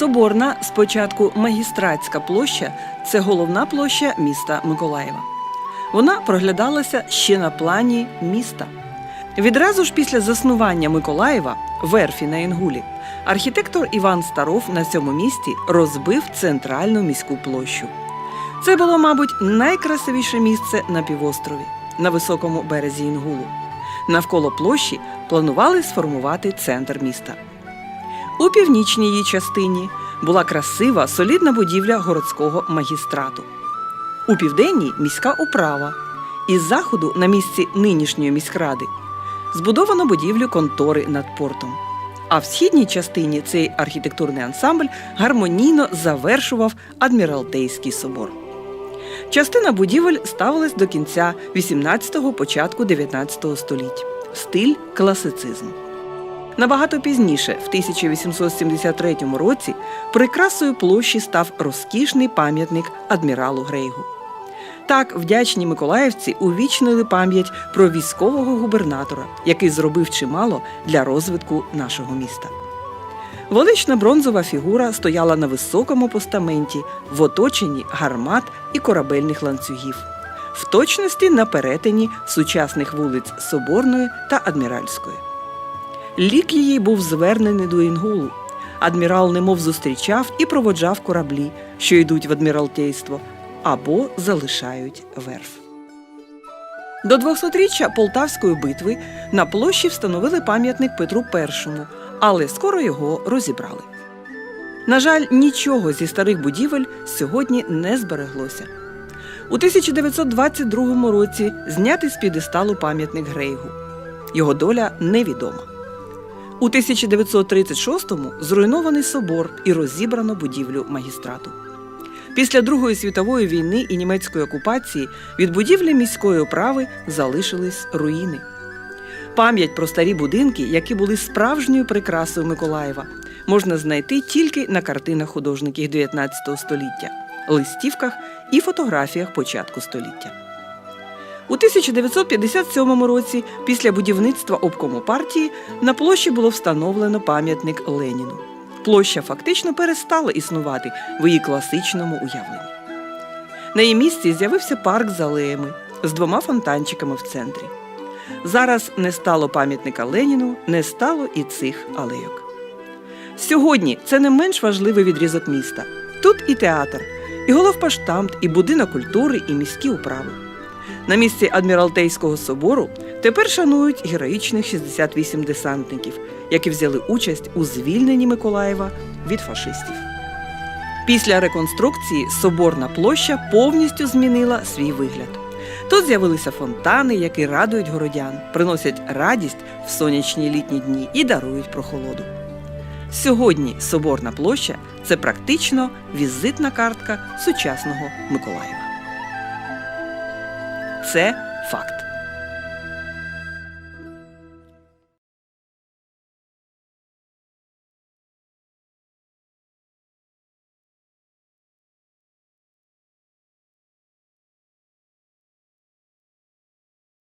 Соборна, спочатку магістратська площа це головна площа міста Миколаєва. Вона проглядалася ще на плані міста. Відразу ж після заснування Миколаєва, верфі на Інгулі, архітектор Іван Старов на цьому місці розбив центральну міську площу. Це було, мабуть, найкрасивіше місце на півострові, на високому березі Інгулу. Навколо площі планували сформувати центр міста. У північній її частині була красива солідна будівля городського магістрату. У південній міська управа. Із заходу, на місці нинішньої міськради, збудовано будівлю контори над портом. А в східній частині цей архітектурний ансамбль гармонійно завершував Адміралтейський собор. Частина будівель ставилась до кінця 18-го, початку 19 століть. Стиль класицизм. Набагато пізніше, в 1873 році, прикрасою площі став розкішний пам'ятник адміралу Грейгу. Так, вдячні миколаївці увічнили пам'ять про військового губернатора, який зробив чимало для розвитку нашого міста. Велична бронзова фігура стояла на високому постаменті в оточенні гармат і корабельних ланцюгів, в точності на перетині сучасних вулиць Соборної та Адміральської. Лік її був звернений до Інгулу. Адмірал немов зустрічав і проводжав кораблі, що йдуть в адміралтейство, або залишають верф. До 200-річчя Полтавської битви на площі встановили пам'ятник Петру І, але скоро його розібрали. На жаль, нічого зі старих будівель сьогодні не збереглося. У 1922 році знятий з підесталу пам'ятник Грейгу. Його доля невідома. У 1936-му зруйнований собор і розібрано будівлю магістрату. Після Другої світової війни і німецької окупації від будівлі міської управи залишились руїни. Пам'ять про старі будинки, які були справжньою прикрасою Миколаєва, можна знайти тільки на картинах художників 19 століття, листівках і фотографіях початку століття. У 1957 році, після будівництва обкому партії, на площі було встановлено пам'ятник Леніну. Площа фактично перестала існувати в її класичному уявленні. На її місці з'явився парк з алеями з двома фонтанчиками в центрі. Зараз не стало пам'ятника Леніну, не стало і цих алейок. Сьогодні це не менш важливий відрізок міста. Тут і театр, і головпаштамт, і будинок культури, і міські управи. На місці Адміралтейського собору тепер шанують героїчних 68 десантників, які взяли участь у звільненні Миколаєва від фашистів. Після реконструкції соборна площа повністю змінила свій вигляд. Тут з'явилися фонтани, які радують городян, приносять радість в сонячні літні дні і дарують прохолоду. Сьогодні Соборна площа це практично візитна картка сучасного Миколаєва. Це факт.